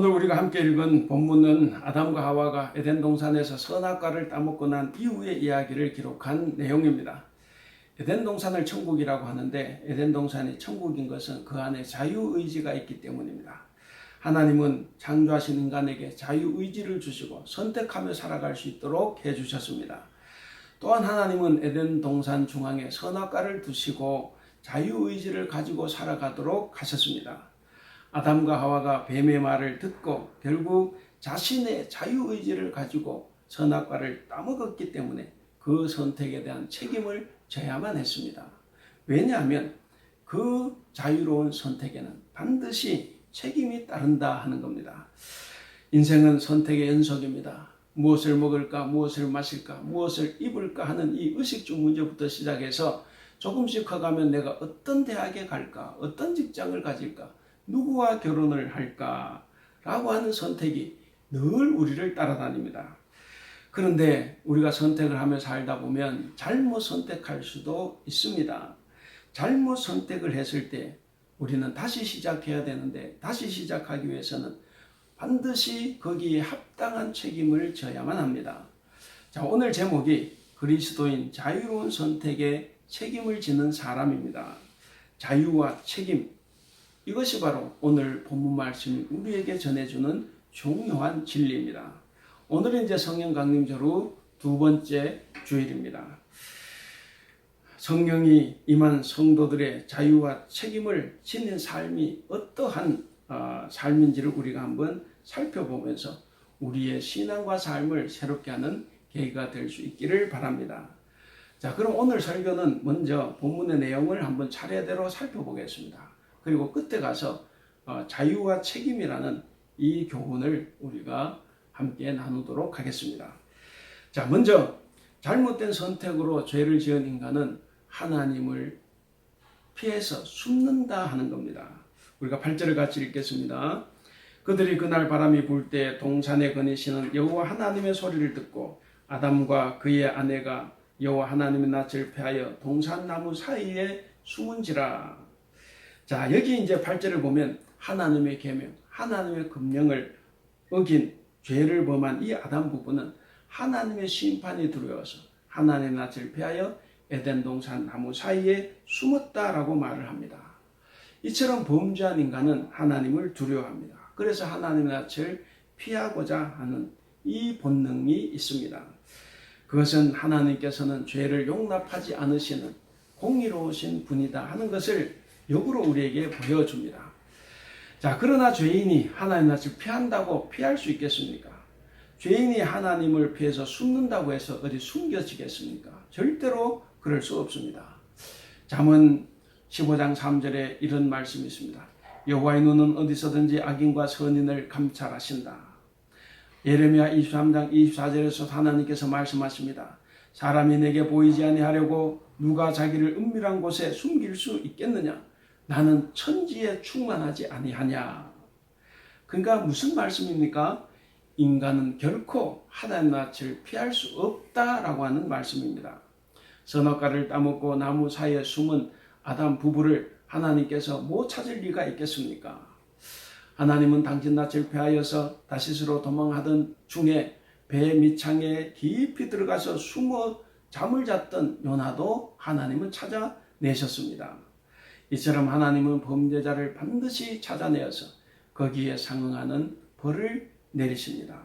오늘 우리가 함께 읽은 본문은 아담과 하와가 에덴 동산에서 선악과를 따먹고 난 이후의 이야기를 기록한 내용입니다. 에덴 동산을 천국이라고 하는데 에덴 동산이 천국인 것은 그 안에 자유의지가 있기 때문입니다. 하나님은 창조하신 인간에게 자유의지를 주시고 선택하며 살아갈 수 있도록 해주셨습니다. 또한 하나님은 에덴 동산 중앙에 선악과를 두시고 자유의지를 가지고 살아가도록 하셨습니다. 아담과 하와가 뱀의 말을 듣고 결국 자신의 자유의지를 가지고 선악과를 따먹었기 때문에 그 선택에 대한 책임을 져야만 했습니다. 왜냐하면 그 자유로운 선택에는 반드시 책임이 따른다 하는 겁니다. 인생은 선택의 연속입니다. 무엇을 먹을까, 무엇을 마실까, 무엇을 입을까 하는 이 의식주 문제부터 시작해서 조금씩 커가면 내가 어떤 대학에 갈까, 어떤 직장을 가질까, 누구와 결혼을 할까, 라고 하는 선택이 늘 우리를 따라다닙니다. 그런데 우리가 선택을 하며 살다 보면 잘못 선택할 수도 있습니다. 잘못 선택을 했을 때 우리는 다시 시작해야 되는데 다시 시작하기 위해서는 반드시 거기에 합당한 책임을 져야만 합니다. 자, 오늘 제목이 그리스도인 자유로운 선택에 책임을 지는 사람입니다. 자유와 책임. 이것이 바로 오늘 본문 말씀이 우리에게 전해주는 중요한 진리입니다. 오늘은 이제 성령 강림절 두 번째 주일입니다. 성령이 임한 성도들의 자유와 책임을 지닌 삶이 어떠한 어, 삶인지를 우리가 한번 살펴보면서 우리의 신앙과 삶을 새롭게 하는 계기가 될 수 있기를 바랍니다. 자, 그럼 오늘 설교는 먼저 본문의 내용을 한번 차례대로 살펴보겠습니다. 그리고 끝에 가서 어, 자유와 책임이라는 이 교훈을 우리가 함께 나누도록 하겠습니다. 자, 먼저 잘못된 선택으로 죄를 지은 인간은 하나님을 피해서 숨는다 하는 겁니다. 우리가 8절을 같이 읽겠습니다. 그들이 그날 바람이 불 때 동산에 거니시는 여호와 하나님의 소리를 듣고 아담과 그의 아내가 여호와 하나님의 낯을 피하여 동산 나무 사이에 숨은지라. 자, 여기 이제 8절을 보면 하나님의 계명, 하나님의 금령을 어긴 죄를 범한 이 아담 부부는 하나님의 심판이 두려워서 하나님의 낯을 피하여 에덴 동산 나무 사이에 숨었다라고 말을 합니다. 이처럼 범죄한 인간은 하나님을 두려워합니다. 그래서 하나님의 낯을 피하고자 하는 이 본능이 있습니다. 그것은 하나님께서는 죄를 용납하지 않으시는 공의로우신 분이다 하는 것을 역으로 우리에게 보여줍니다. 자, 그러나 죄인이 하나님 낯을 피한다고 피할 수 있겠습니까? 죄인이 하나님을 피해서 숨는다고 해서 어디 숨겨지겠습니까? 절대로 그럴 수 없습니다. 잠언 15장 3절에 이런 말씀이 있습니다. 여호와의 눈은 어디서든지 악인과 선인을 감찰하신다. 예레미야 23장 24절에서 하나님께서 말씀하십니다. 사람이 내게 보이지 아니하려고 누가 자기를 은밀한 곳에 숨길 수 있겠느냐? 나는 천지에 충만하지 아니하냐? 그러니까 무슨 말씀입니까? 인간은 결코 하나님 낯을 피할 수 없다라고 하는 말씀입니다. 선악과를 따먹고 나무 사이에 숨은 아담 부부를 하나님께서 못 찾을 리가 있겠습니까? 하나님은 당신 낯을 피하여서 다시스로 도망하던 중에 배 밑창에 깊이 들어가서 숨어 잠을 잤던 요나도 하나님은 찾아내셨습니다. 이처럼 하나님은 범죄자를 반드시 찾아내어서 거기에 상응하는 벌을 내리십니다.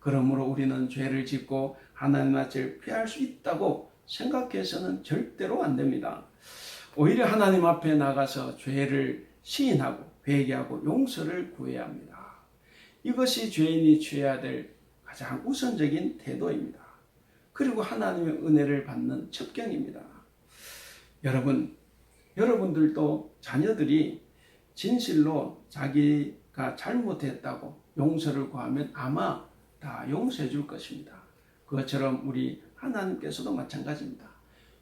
그러므로 우리는 죄를 짓고 하나님 낯을 피할 수 있다고 생각해서는 절대로 안 됩니다. 오히려 하나님 앞에 나가서 죄를 시인하고 회개하고 용서를 구해야 합니다. 이것이 죄인이 취해야 될 가장 우선적인 태도입니다. 그리고 하나님의 은혜를 받는 첩경입니다. 여러분, 여러분들도 자녀들이 진실로 자기가 잘못했다고 용서를 구하면 아마 다 용서해 줄 것입니다. 그것처럼 우리 하나님께서도 마찬가지입니다.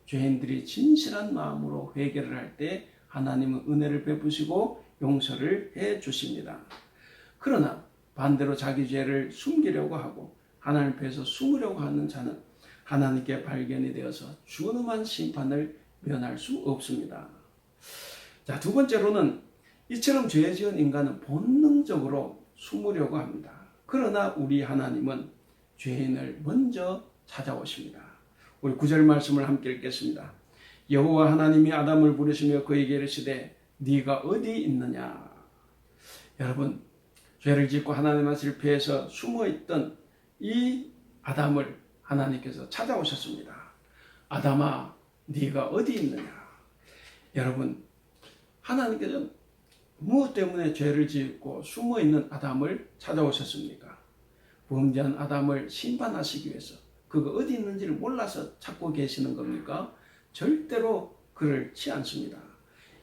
죄인들이 진실한 마음으로 회개를 할 때 하나님은 은혜를 베푸시고 용서를 해 주십니다. 그러나 반대로 자기 죄를 숨기려고 하고 하나님 앞에서 숨으려고 하는 자는 하나님께 발견이 되어서 준엄한 심판을 면할 수 없습니다. 자, 두 번째로는 이처럼 죄 지은 인간은 본능적으로 숨으려고 합니다. 그러나 우리 하나님은 죄인을 먼저 찾아오십니다. 우리 구절 말씀을 함께 읽겠습니다. 여호와 하나님이 아담을 부르시며 그에게 이르시되 네가 어디 있느냐 여러분 죄를 짓고 하나님과 실패해서 숨어 있던 이 아담을 하나님께서 찾아오셨습니다. 아담아 네가 어디 있느냐 여러분 하나님께서 무엇 때문에 죄를 짓고 숨어 있는 아담을 찾아오셨습니까? 범죄한 아담을 심판하시기 위해서 그가 어디 있는지를 몰라서 찾고 계시는 겁니까? 절대로 그렇지 않습니다.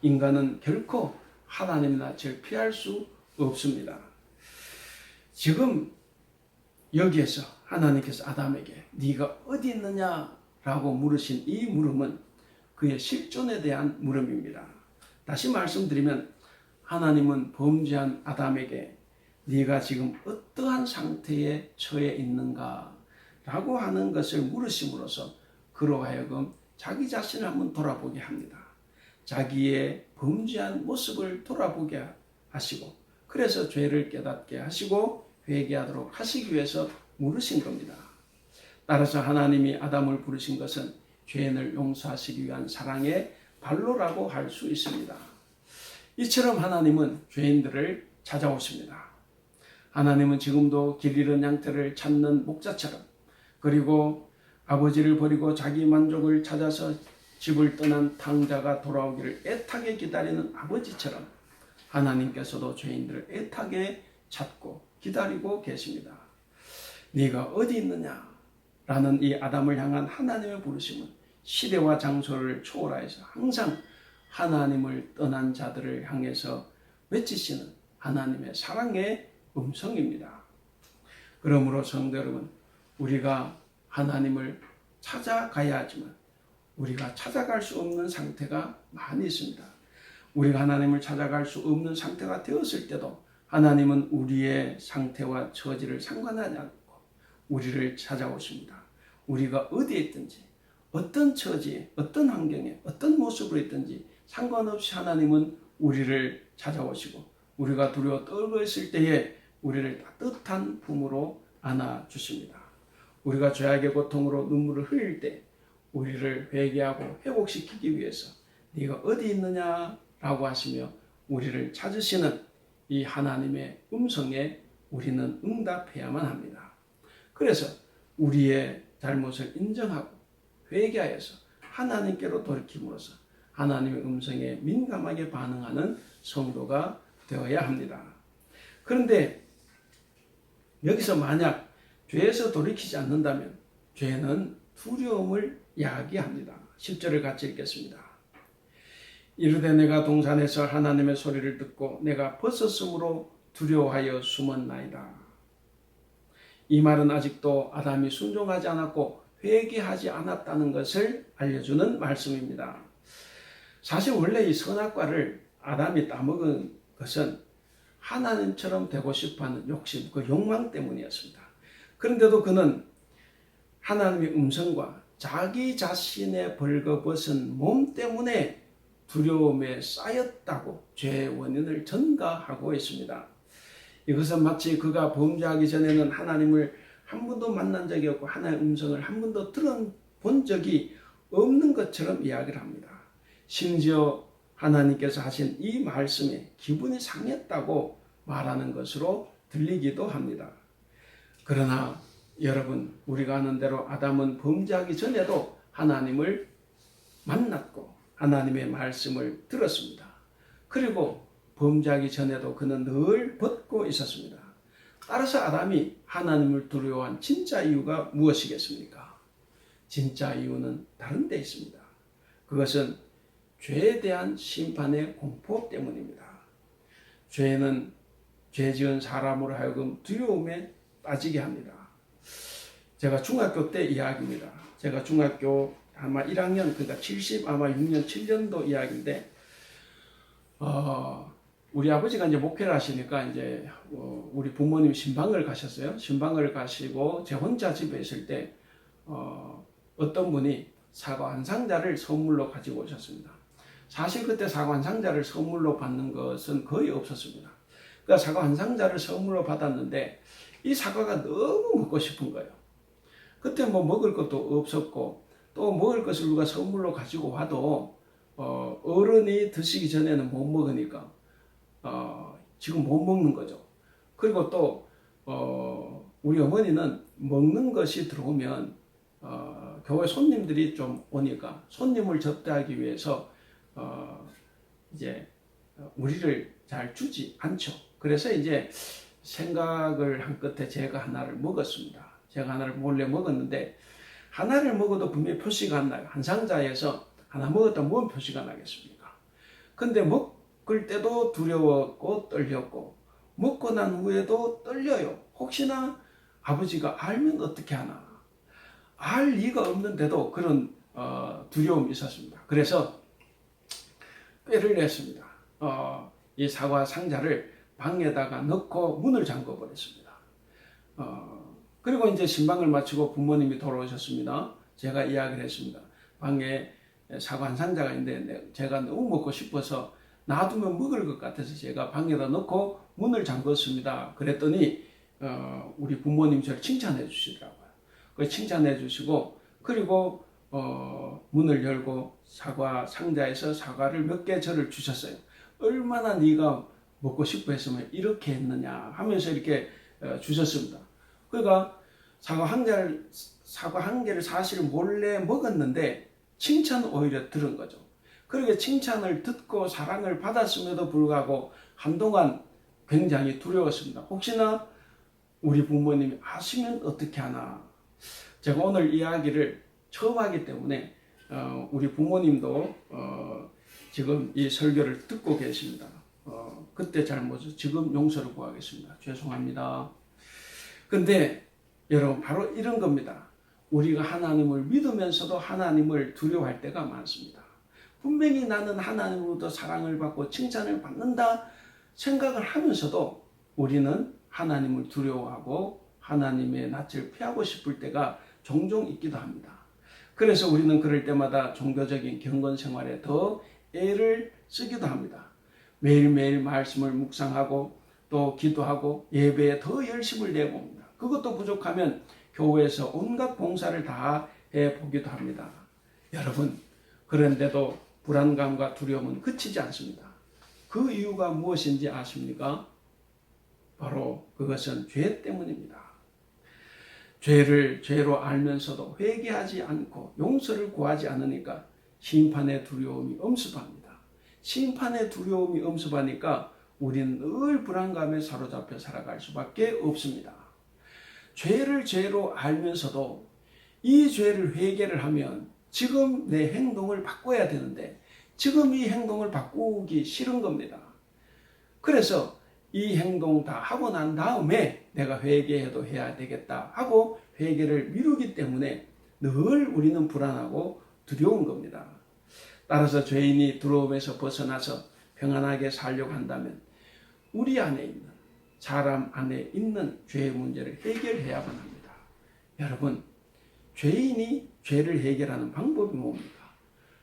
인간은 결코 하나님 낯을 피할 수 없습니다. 지금 여기에서 하나님께서 아담에게 네가 어디 있느냐라고 물으신 이 물음은 그의 실존에 대한 물음입니다. 다시 말씀드리면 하나님은 범죄한 아담에게 네가 지금 어떠한 상태에 처해 있는가 라고 하는 것을 물으심으로써 그로 하여금 자기 자신을 한번 돌아보게 합니다. 자기의 범죄한 모습을 돌아보게 하시고 그래서 죄를 깨닫게 하시고 회개하도록 하시기 위해서 물으신 겁니다. 따라서 하나님이 아담을 부르신 것은 죄인을 용서하시기 위한 사랑의 발로라고 할 수 있습니다. 이처럼 하나님은 죄인들을 찾아오십니다. 하나님은 지금도 길 잃은 양떼를 찾는 목자처럼 그리고 아버지를 버리고 자기 만족을 찾아서 집을 떠난 탕자가 돌아오기를 애타게 기다리는 아버지처럼 하나님께서도 죄인들을 애타게 찾고 기다리고 계십니다. 네가 어디 있느냐? 라는 이 아담을 향한 하나님의 부르심은 시대와 장소를 초월하여서 항상 하나님을 떠난 자들을 향해서 외치시는 하나님의 사랑의 음성입니다. 그러므로 성도 여러분, 우리가 하나님을 찾아가야 하지만 우리가 찾아갈 수 없는 상태가 많이 있습니다. 우리가 하나님을 찾아갈 수 없는 상태가 되었을 때도 하나님은 우리의 상태와 처지를 상관하지 않고 우리를 찾아오십니다. 우리가 어디에 있든지 어떤 처지에 어떤 환경에 어떤 모습으로 있든지 상관없이 하나님은 우리를 찾아오시고 우리가 두려워 떨고 있을 때에 우리를 따뜻한 품으로 안아 주십니다. 우리가 죄악의 고통으로 눈물을 흘릴 때 우리를 회개하고 회복시키기 위해서 네가 어디 있느냐라고 하시며 우리를 찾으시는 이 하나님의 음성에 우리는 응답해야만 합니다. 그래서 우리의 잘못을 인정하고 회개하여서 하나님께로 돌이킴으로써 하나님의 음성에 민감하게 반응하는 성도가 되어야 합니다. 그런데 여기서 만약 죄에서 돌이키지 않는다면 죄는 두려움을 야기합니다. 10절을 같이 읽겠습니다. 이르되 내가 동산에서 하나님의 소리를 듣고 내가 벗었으므로 두려워하여 숨었나이다. 이 말은 아직도 아담이 순종하지 않았고 회개하지 않았다는 것을 알려주는 말씀입니다. 사실 원래 이 선악과를 아담이 따먹은 것은 하나님처럼 되고 싶어 하는 욕심, 그 욕망 때문이었습니다. 그런데도 그는 하나님의 음성과 자기 자신의 벌거벗은 몸 때문에 두려움에 쌓였다고 죄의 원인을 전가하고 있습니다. 이것은 마치 그가 범죄하기 전에는 하나님을 한 번도 만난 적이 없고 하나님의 음성을 한 번도 들어본 적이 없는 것처럼 이야기를 합니다. 심지어 하나님께서 하신 이 말씀에 기분이 상했다고 말하는 것으로 들리기도 합니다. 그러나 여러분 우리가 아는 대로 아담은 범죄하기 전에도 하나님을 만났고 하나님의 말씀을 들었습니다. 그리고 범죄하기 전에도 그는 늘 벗고 있었습니다. 따라서 아담이 하나님을 두려워한 진짜 이유가 무엇이겠습니까? 진짜 이유는 다른 데 있습니다. 그것은 죄에 대한 심판의 공포 때문입니다. 죄는 죄 지은 사람으로 하여금 두려움에 빠지게 합니다. 제가 중학교 때 이야기입니다. 제가 중학교 아마 1학년 그러니까 70 아마 6년 7년도 이야기인데 어, 우리 아버지가 이제 목회를 하시니까 이제 어, 우리 부모님 신방을 가셨어요. 신방을 가시고 제 혼자 집에 있을 때 어, 어떤 분이 사과 한 상자를 선물로 가지고 오셨습니다. 사실 그때 사과 한 상자를 선물로 받는 것은 거의 없었습니다. 그러니까 사과 한 상자를 선물로 받았는데 이 사과가 너무 먹고 싶은 거예요. 그때 뭐 먹을 것도 없었고 또 먹을 것을 누가 선물로 가지고 와도 어, 어른이 드시기 전에는 못 먹으니까 어, 지금 못 먹는 거죠. 그리고 또 어, 우리 어머니는 먹는 것이 들어오면 어, 교회 손님들이 좀 오니까 손님을 접대하기 위해서 어, 이제 우리를 잘 주지 않죠. 그래서 이제 생각을 한 끝에 제가 하나를 먹었습니다. 제가 하나를 몰래 먹었는데 하나를 먹어도 분명히 표시가 안 나요. 한 상자에서 하나 먹었다 뭔 표시가 나겠습니까? 근데 먹 을 때도 두려웠고 떨렸고 먹고 난 후에도 떨려요. 혹시나 아버지가 알면 어떻게 하나? 알 리가 없는데도 그런 어, 두려움이 있었습니다. 그래서 꾀를 냈습니다. 어, 이 사과 상자를 방에다가 넣고 문을 잠궈 버렸습니다. 어, 그리고 이제 신방을 마치고 부모님이 돌아오셨습니다. 제가 이야기를 했습니다. 방에 사과 한 상자가 있는데 제가 너무 먹고 싶어서 놔두면 먹을 것 같아서 제가 방에다 넣고 문을 잠궜습니다. 그랬더니 어, 우리 부모님 저를 칭찬해 주시더라고요. 그 칭찬해 주시고 그리고 어, 문을 열고 사과 상자에서 사과를 몇 개 저를 주셨어요. 얼마나 네가 먹고 싶어 했으면 이렇게 했느냐 하면서 이렇게 어, 주셨습니다. 그러니까 사과 한 개를 사과 한 개를 사실 몰래 먹었는데 칭찬 오히려 들은 거죠. 그렇게 칭찬을 듣고 사랑을 받았음에도 불구하고 한동안 굉장히 두려웠습니다. 혹시나 우리 부모님이 아시면 어떻게 하나. 제가 오늘 이야기를 처음 하기 때문에 어, 우리 부모님도 어, 지금 이 설교를 듣고 계십니다. 어, 그때 잘못을 지금 용서를 구하겠습니다. 죄송합니다. 근데 여러분 바로 이런 겁니다. 우리가 하나님을 믿으면서도 하나님을 두려워할 때가 많습니다. 분명히 나는 하나님으로부터 사랑을 받고 칭찬을 받는다 생각을 하면서도 우리는 하나님을 두려워하고 하나님의 낯을 피하고 싶을 때가 종종 있기도 합니다. 그래서 우리는 그럴 때마다 종교적인 경건 생활에 더 애를 쓰기도 합니다. 매일매일 말씀을 묵상하고 또 기도하고 예배에 더 열심을 내봅니다. 그것도 부족하면 교회에서 온갖 봉사를 다 해보기도 합니다. 여러분, 그런데도 불안감과 두려움은 그치지 않습니다. 그 이유가 무엇인지 아십니까? 바로 그것은 죄 때문입니다. 죄를 죄로 알면서도 회개하지 않고 용서를 구하지 않으니까 심판의 두려움이 엄습합니다. 심판의 두려움이 엄습하니까 우리는 늘 불안감에 사로잡혀 살아갈 수밖에 없습니다. 죄를 죄로 알면서도 이 죄를 회개를 하면 지금 내 행동을 바꿔야 되는데 지금 이 행동을 바꾸기 싫은 겁니다. 그래서 이 행동 다 하고 난 다음에 내가 회개해도 해야 되겠다 하고 회개를 미루기 때문에 늘 우리는 불안하고 두려운 겁니다. 따라서 죄인이 두려움에서 벗어나서 평안하게 살려고 한다면 우리 안에 있는 사람 안에 있는 죄의 문제를 해결해야만 합니다. 여러분, 죄인이 죄를 해결하는 방법이 뭡니까?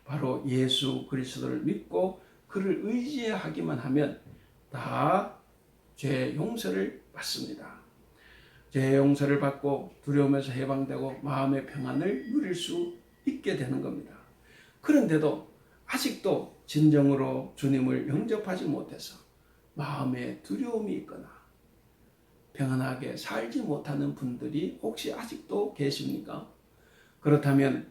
바로 예수 그리스도를 믿고 그를 의지하기만 하면 다 죄 용서를 받습니다. 죄 용서를 받고 두려움에서 해방되고 마음의 평안을 누릴 수 있게 되는 겁니다. 그런데도 아직도 진정으로 주님을 영접하지 못해서 마음에 두려움이 있거나 평안하게 살지 못하는 분들이 혹시 아직도 계십니까? 그렇다면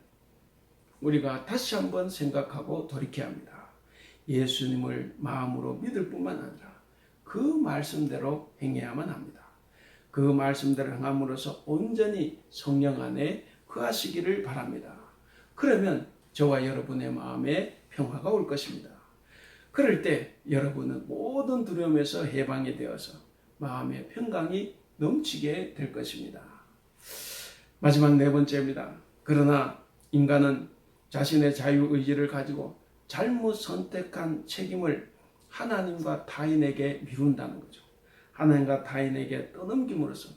우리가 다시 한번 생각하고 돌이켜야 합니다. 예수님을 마음으로 믿을 뿐만 아니라 그 말씀대로 행해야만 합니다. 그 말씀대로 행함으로써 온전히 성령 안에 거하시기를 바랍니다. 그러면 저와 여러분의 마음에 평화가 올 것입니다. 그럴 때 여러분은 모든 두려움에서 해방이 되어서 마음의 평강이 넘치게 될 것입니다. 마지막 네 번째입니다. 그러나 인간은 자신의 자유의지를 가지고 잘못 선택한 책임을 하나님과 타인에게 미룬다는 거죠. 하나님과 타인에게 떠넘김으로써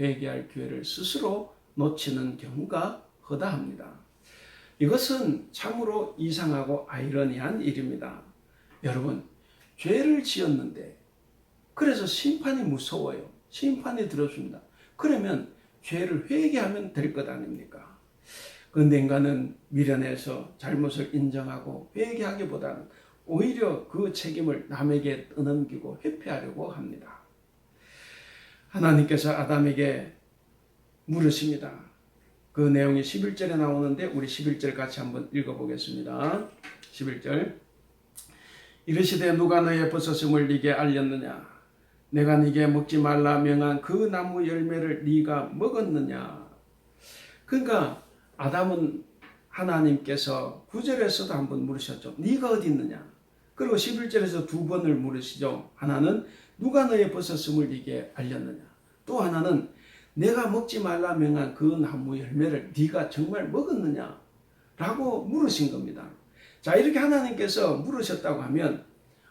회개할 기회를 스스로 놓치는 경우가 허다합니다. 이것은 참으로 이상하고 아이러니한 일입니다. 여러분, 죄를 지었는데 그래서 심판이 무서워요. 심판이 들어줍니다. 그러면 죄를 회개하면 될 것 아닙니까? 그런데 인간은 미련해서 잘못을 인정하고 회개하기보다는 오히려 그 책임을 남에게 떠넘기고 회피하려고 합니다. 하나님께서 아담에게 물으십니다. 그 내용이 11절에 나오는데 우리 11절 같이 한번 읽어보겠습니다. 11절 이르시되 누가 너의 벗었음을 네게 알렸느냐 내가 네게 먹지 말라 명한 그 나무 열매를 네가 먹었느냐 그러니까 아담은 하나님께서 9절에서도 한번 물으셨죠. 네가 어디 있느냐? 그리고 11절에서 두 번을 물으시죠. 하나는 누가 너의 벗었음을 네게 알렸느냐? 또 하나는 내가 먹지 말라 명한 그 나무 열매를 네가 정말 먹었느냐? 라고 물으신 겁니다. 자, 이렇게 하나님께서 물으셨다고 하면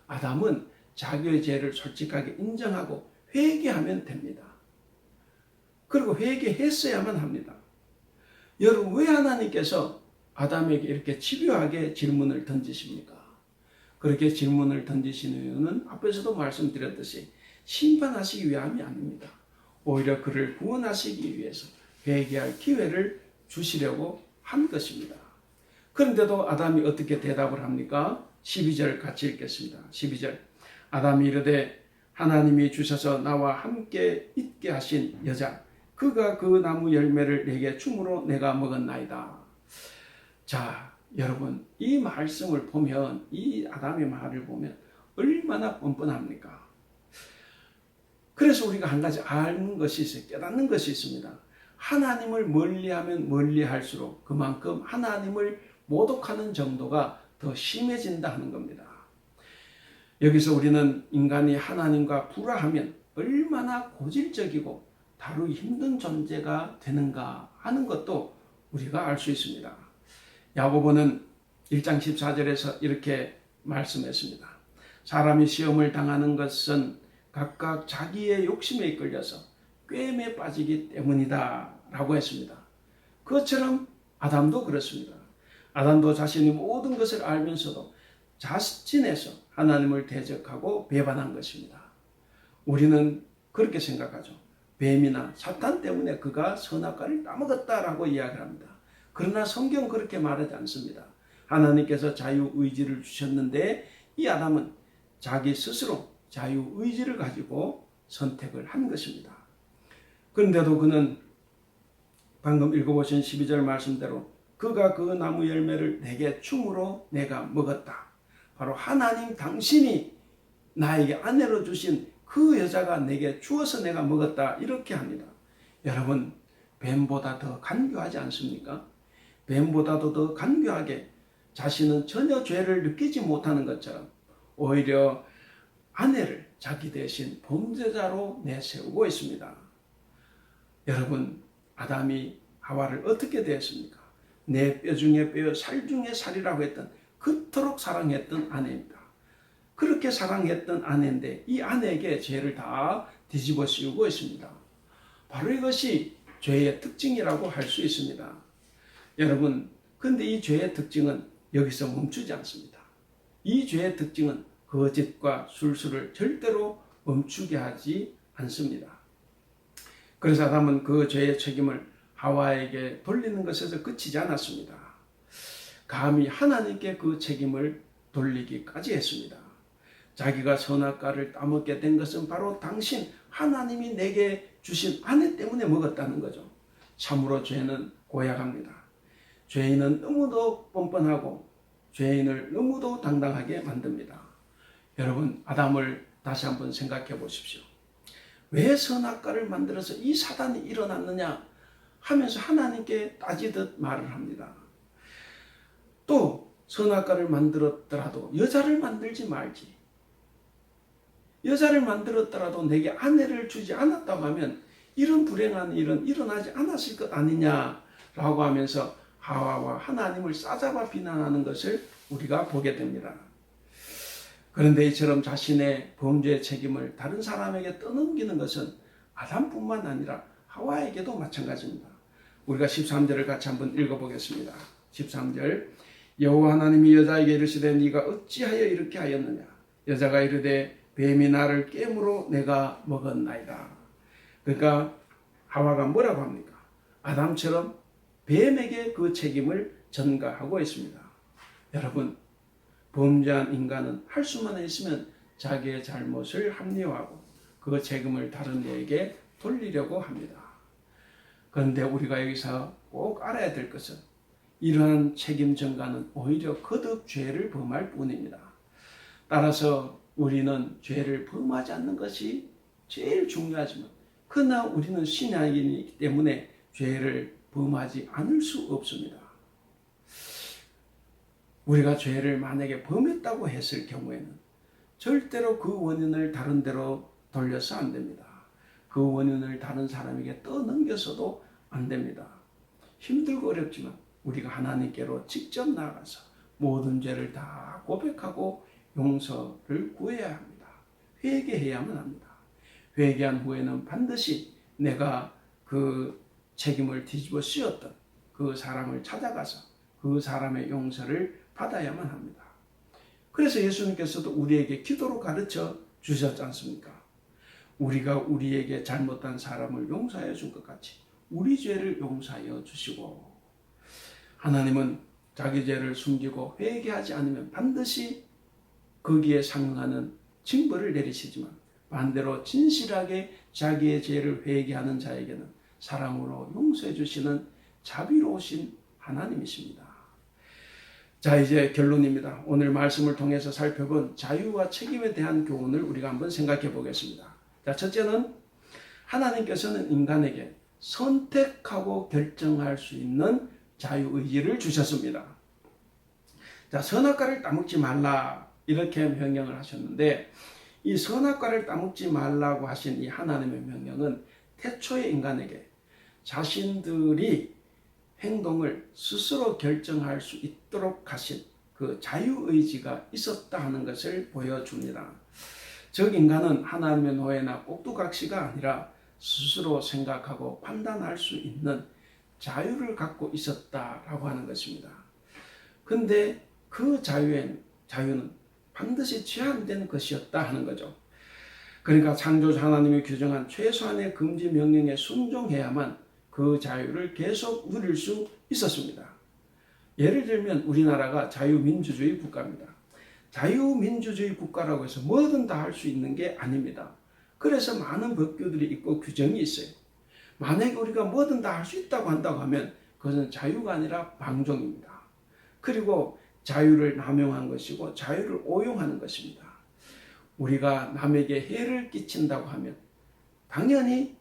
아담은 자기의 죄를 솔직하게 인정하고 회개하면 됩니다. 그리고 회개했어야만 합니다. 여러분, 왜 하나님께서 아담에게 이렇게 집요하게 질문을 던지십니까? 그렇게 질문을 던지시는 이유는 앞에서도 말씀드렸듯이 심판하시기 위함이 아닙니다. 오히려 그를 구원하시기 위해서 회개할 기회를 주시려고 한 것입니다. 그런데도 아담이 어떻게 대답을 합니까? 12절 같이 읽겠습니다. 12절. 아담이 이르되 하나님이 주셔서 나와 함께 있게 하신 여자 그가 그 나무 열매를 내게 춤으로 내가 먹었나이다. 자, 여러분 이 말씀을 보면 이 아담의 말을 보면 얼마나 뻔뻔합니까? 그래서 우리가 한 가지 아는 것이 있어요. 깨닫는 것이 있습니다. 하나님을 멀리하면 멀리할수록 그만큼 하나님을 모독하는 정도가 더 심해진다 하는 겁니다. 여기서 우리는 인간이 하나님과 불화하면 얼마나 고질적이고 다루기 힘든 존재가 되는가 하는 것도 우리가 알 수 있습니다. 야고보는 1장 14절에서 이렇게 말씀했습니다. 사람이 시험을 당하는 것은 각각 자기의 욕심에 이끌려서 꿰매 빠지기 때문이다 라고 했습니다. 그것처럼 아담도 그렇습니다. 아담도 자신이 모든 것을 알면서도 자신에서 하나님을 대적하고 배반한 것입니다. 우리는 그렇게 생각하죠. 뱀이나 사탄 때문에 그가 선악과를 따먹었다라고 이야기를 합니다. 그러나 성경 그렇게 말하지 않습니다. 하나님께서 자유 의지를 주셨는데 이 아담은 자기 스스로 자유 의지를 가지고 선택을 한 것입니다. 그런데도 그는 방금 읽어보신 12절 말씀대로 그가 그 나무 열매를 내게 춤으로 내가 먹었다. 바로 하나님 당신이 나에게 아내로 주신 그 여자가 내게 주어서 내가 먹었다. 이렇게 합니다. 여러분, 뱀보다 더 간교하지 않습니까? 뱀보다도 더 간교하게 자신은 전혀 죄를 느끼지 못하는 것처럼 오히려 아내를 자기 대신 범죄자로 내세우고 있습니다. 여러분, 아담이 하와를 어떻게 대했습니까? 내 뼈 중에 뼈, 살 중에 살이라고 했던 그토록 사랑했던 아내입니다. 그렇게 사랑했던 아내인데 이 아내에게 죄를 다 뒤집어 씌우고 있습니다. 바로 이것이 죄의 특징이라고 할 수 있습니다. 여러분, 근데 이 죄의 특징은 여기서 멈추지 않습니다. 이 죄의 특징은 거짓과 술수를 절대로 멈추게 하지 않습니다. 그래서 아담은 그 죄의 책임을 하와에게 돌리는 것에서 그치지 않았습니다. 감히 하나님께 그 책임을 돌리기까지 했습니다. 자기가 선악과를 따먹게 된 것은 바로 당신 하나님이 내게 주신 아내 때문에 먹었다는 거죠. 참으로 죄는 고약합니다. 죄인은 너무도 뻔뻔하고 죄인을 너무도 당당하게 만듭니다. 여러분 아담을 다시 한번 생각해 보십시오. 왜 선악과를 만들어서 이 사단이 일어났느냐 하면서 하나님께 따지듯 말을 합니다. 또 선악과를 만들었더라도 여자를 만들지 말지. 여자를 만들었더라도 내게 아내를 주지 않았다고 하면 이런 불행한 일은 일어나지 않았을 것 아니냐라고 하면서 하와와 하나님을 싸잡아 비난하는 것을 우리가 보게 됩니다. 그런데 이처럼 자신의 범죄의 책임을 다른 사람에게 떠넘기는 것은 아담뿐만 아니라 하와에게도 마찬가지입니다. 우리가 13절을 같이 한번 읽어보겠습니다. 13절 여호와 하나님이 여자에게 이르시되 네가 어찌하여 이렇게 하였느냐 여자가 이르되 뱀이 나를 깨물어 내가 먹었나이다. 그러니까 하와가 뭐라고 합니까? 아담처럼 뱀에게 그 책임을 전가하고 있습니다. 여러분, 범죄한 인간은 할 수만 있으면 자기의 잘못을 합리화하고 그 책임을 다른 이에게 돌리려고 합니다. 그런데 우리가 여기서 꼭 알아야 될 것은 이러한 책임 전가는 오히려 거듭 죄를 범할 뿐입니다. 따라서 우리는 죄를 범하지 않는 것이 제일 중요하지만 그러나 우리는 신앙이기 때문에 죄를 범하지 않을 수 없습니다. 우리가 죄를 만약에 범했다고 했을 경우에는 절대로 그 원인을 다른 데로 돌려서 안 됩니다. 그 원인을 다른 사람에게 떠넘겨서도 안 됩니다. 힘들고 어렵지만 우리가 하나님께로 직접 나가서 모든 죄를 다 고백하고 용서를 구해야 합니다. 회개해야만 합니다. 회개한 후에는 반드시 내가 그 책임을 뒤집어 씌웠던 그 사람을 찾아가서 그 사람의 용서를 받아야만 합니다. 그래서 예수님께서도 우리에게 기도로 가르쳐 주셨지 않습니까? 우리가 우리에게 잘못한 사람을 용서해 준 것 같이 우리 죄를 용서하여 주시고 하나님은 자기 죄를 숨기고 회개하지 않으면 반드시 거기에 상응하는 징벌을 내리시지만 반대로 진실하게 자기의 죄를 회개하는 자에게는 사랑으로 용서해 주시는 자비로우신 하나님이십니다. 자, 이제 결론입니다. 오늘 말씀을 통해서 살펴본 자유와 책임에 대한 교훈을 우리가 한번 생각해 보겠습니다. 자, 첫째는 하나님께서는 인간에게 선택하고 결정할 수 있는 자유의지를 주셨습니다. 자, 선악과를 따먹지 말라. 이렇게 명령을 하셨는데, 이 선악과를 따먹지 말라고 하신 이 하나님의 명령은 태초의 인간에게 자신들이 행동을 스스로 결정할 수 있도록 하신 그 자유의지가 있었다 하는 것을 보여줍니다. 즉, 인간은 하나님의 노예나 꼭두각시가 아니라 스스로 생각하고 판단할 수 있는 자유를 갖고 있었다라고 하는 것입니다. 근데 그 자유엔, 자유는 반드시 제한된 것이었다 하는 거죠. 그러니까 창조주 하나님이 규정한 최소한의 금지 명령에 순종해야만 그 자유를 계속 누릴 수 있었습니다. 예를 들면 우리나라가 자유민주주의 국가입니다. 자유민주주의 국가라고 해서 뭐든 다 할 수 있는 게 아닙니다. 그래서 많은 법규들이 있고 규정이 있어요. 만약에 우리가 뭐든 다 할 수 있다고 한다고 하면 그것은 자유가 아니라 방종입니다. 그리고 자유를 남용한 것이고 자유를 오용하는 것입니다. 우리가 남에게 해를 끼친다고 하면 당연히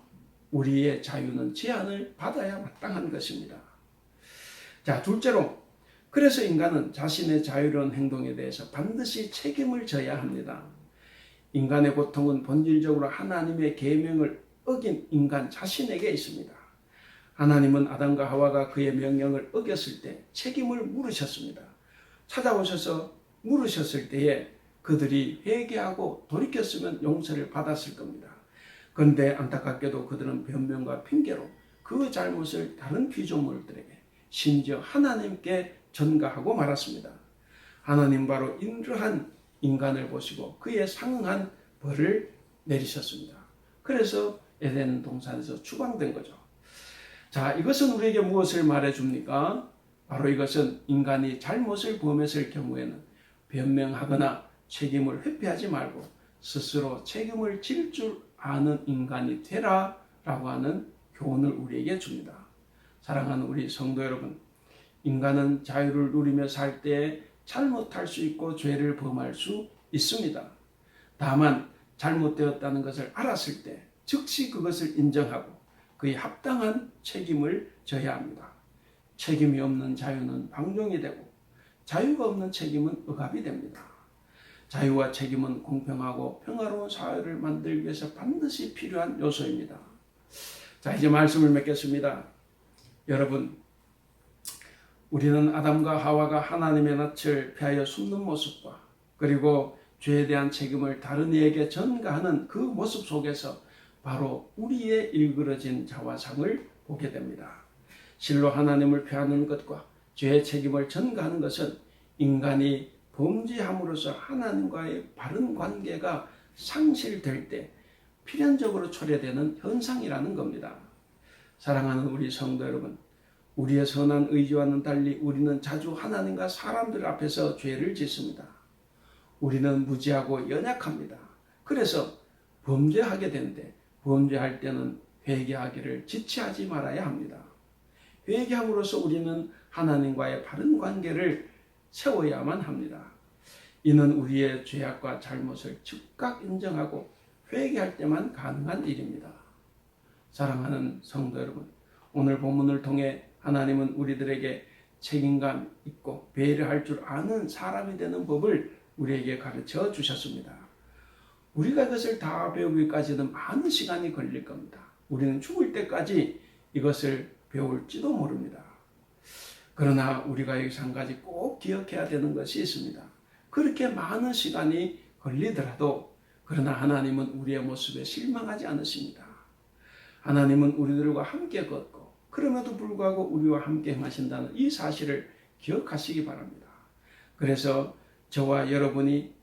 우리의 자유는 제한을 받아야 마땅한 것입니다. 자, 둘째로 그래서 인간은 자신의 자유로운 행동에 대해서 반드시 책임을 져야 합니다. 인간의 고통은 본질적으로 하나님의 계명을 어긴 인간 자신에게 있습니다. 하나님은 아담과 하와가 그의 명령을 어겼을 때 책임을 물으셨습니다. 찾아오셔서 물으셨을 때에 그들이 회개하고 돌이켰으면 용서를 받았을 겁니다. 그런데 안타깝게도 그들은 변명과 핑계로 그 잘못을 다른 피조물들에게 심지어 하나님께 전가하고 말았습니다. 하나님 바로 이러한 인간을 보시고 그에 상응한 벌을 내리셨습니다. 그래서 에덴 동산에서 추방된 거죠. 자, 이것은 우리에게 무엇을 말해 줍니까? 바로 이것은 인간이 잘못을 범했을 경우에는 변명하거나 책임을 회피하지 말고 스스로 책임을 질 줄 아는 인간이 되라 라고 하는 교훈을 우리에게 줍니다. 사랑하는 우리 성도 여러분, 인간은 자유를 누리며 살 때 잘못할 수 있고 죄를 범할 수 있습니다. 다만 잘못되었다는 것을 알았을 때 즉시 그것을 인정하고 그에 합당한 책임을 져야 합니다. 책임이 없는 자유는 방종이 되고 자유가 없는 책임은 억압이 됩니다. 자유와 책임은 공평하고 평화로운 사회를 만들기 위해서 반드시 필요한 요소입니다. 자, 이제 말씀을 맺겠습니다. 여러분, 우리는 아담과 하와가 하나님의 낯을 피하여 숨는 모습과 그리고 죄에 대한 책임을 다른 이에게 전가하는 그 모습 속에서 바로 우리의 일그러진 자화상을 보게 됩니다. 실로 하나님을 피하는 것과 죄의 책임을 전가하는 것은 인간이 범죄함으로써 하나님과의 바른 관계가 상실될 때 필연적으로 초래되는 현상이라는 겁니다. 사랑하는 우리 성도 여러분, 우리의 선한 의지와는 달리 우리는 자주 하나님과 사람들 앞에서 죄를 짓습니다. 우리는 무지하고 연약합니다. 그래서 범죄하게 되는데 범죄할 때는 회개하기를 지체하지 말아야 합니다. 회개함으로써 우리는 하나님과의 바른 관계를 세워야만 합니다. 이는 우리의 죄악과 잘못을 즉각 인정하고 회개할 때만 가능한 일입니다. 사랑하는 성도 여러분, 오늘 본문을 통해 하나님은 우리들에게 책임감 있고 배려할 줄 아는 사람이 되는 법을 우리에게 가르쳐 주셨습니다. 우리가 이것을 다 배우기까지는 많은 시간이 걸릴 겁니다. 우리는 죽을 때까지 이것을 배울지도 모릅니다. 그러나 우리가 여기서 한 가지 꼭 기억해야 되는 것이 있습니다. 그렇게 많은 시간이 걸리더라도 그러나 하나님은 우리의 모습에 실망하지 않으십니다. 하나님은 우리들과 함께 걷고 그럼에도 불구하고 우리와 함께 행하신다는 이 사실을 기억하시기 바랍니다. 그래서 저와 여러분이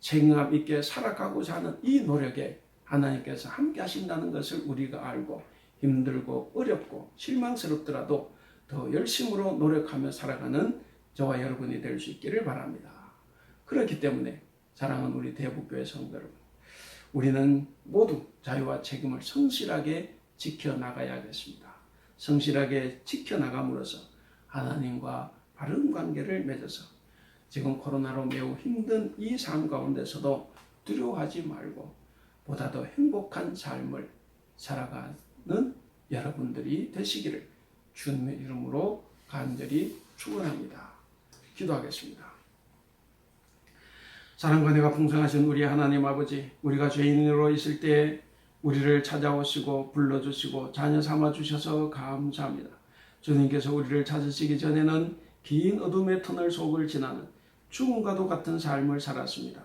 책임감 있게 살아가고자 하는 이 노력에 하나님께서 함께 하신다는 것을 우리가 알고 힘들고 어렵고 실망스럽더라도 더 열심으로 노력하며 살아가는 저와 여러분이 될 수 있기를 바랍니다. 그렇기 때문에 사랑하는 우리 대북교회 성도 여러분, 우리는 모두 자유와 책임을 성실하게 지켜나가야겠습니다. 성실하게 지켜나감으로써 하나님과 바른 관계를 맺어서 지금 코로나로 매우 힘든 이 삶 가운데서도 두려워하지 말고 보다 더 행복한 삶을 살아가 는 여러분들이 되시기를 주님의 이름으로 간절히 축원합니다. 기도하겠습니다. 사랑과 내가 풍성하신 우리 하나님 아버지, 우리가 죄인으로 있을 때 우리를 찾아오시고 불러주시고 자녀 삼아 주셔서 감사합니다. 주님께서 우리를 찾으시기 전에는 긴 어둠의 터널 속을 지나는 죽음과도 같은 삶을 살았습니다.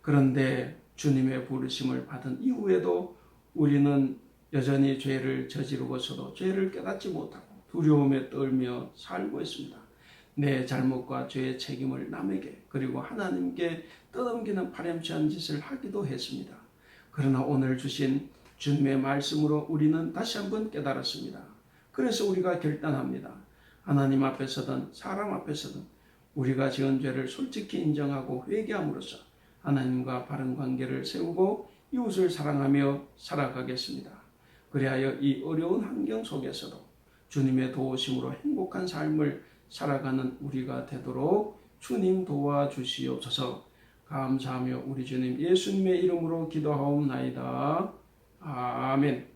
그런데 주님의 부르심을 받은 이후에도 우리는 여전히 죄를 저지르고서도 죄를 깨닫지 못하고 두려움에 떨며 살고 있습니다. 내 잘못과 죄의 책임을 남에게 그리고 하나님께 떠넘기는 파렴치한 짓을 하기도 했습니다. 그러나 오늘 주신 주님의 말씀으로 우리는 다시 한번 깨달았습니다. 그래서 우리가 결단합니다. 하나님 앞에서든 사람 앞에서든 우리가 지은 죄를 솔직히 인정하고 회개함으로써 하나님과 바른 관계를 세우고 이웃을 사랑하며 살아가겠습니다. 그리하여 이 어려운 환경 속에서도 주님의 도우심으로 행복한 삶을 살아가는 우리가 되도록 주님 도와주시옵소서 감사하며 우리 주님 예수님의 이름으로 기도하옵나이다. 아멘.